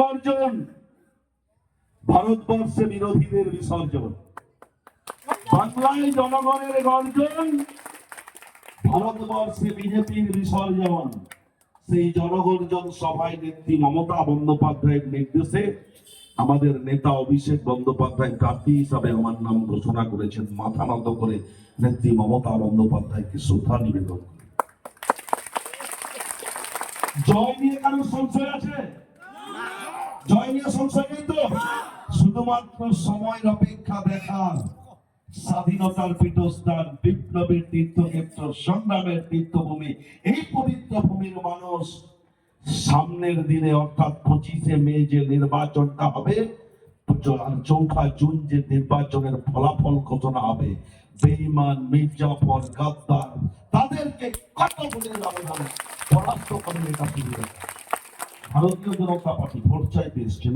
গর্জন ভারতবর্ষে বিরোধীদের বিসর্জন। বাংলায় জনগণের গর্জন। ভারতবর্ষে বিজেপির বিসর্জন। সেই জনগর্জন সভায় নেত্রী মমতা বন্দ্যোপাধ্যায়ের নির্দেশে আমাদের নেতা অভিষেক বন্দ্যোপাধ্যায় প্রার্থী হিসাবে আমার নাম ঘোষণা করেছেন। মাথা নত করে নেত্রী মমতা বন্দ্যোপাধ্যায়কে শ্রদ্ধা নিবেদন জয় নিয়ে কারও সংশয় আছে? জয় নিয়ে সংশয় শুধুমাত্র সময়ের অপেক্ষা দেখার স্বাধীনতার পীঠস্থান, বিপ্লবের তীর্থক্ষেত্র, সংগ্রামের তীর্থভূমি, এই পবিত্র ভূমির মানুষ সামনের দিনে, অর্থাৎ পঁচিশে মে যে নির্বাচনটা হবে চৌঠা জুন যে নির্বাচনের ফলাফল ঘোষণা হবে বেইমান মির্জাফর, গাদ্দার, তাদেরকে কত ব্যবধানে পরাস্ত করে এটা ভারতীয় জনতা পার্টি ভোট চাইতে এসছে।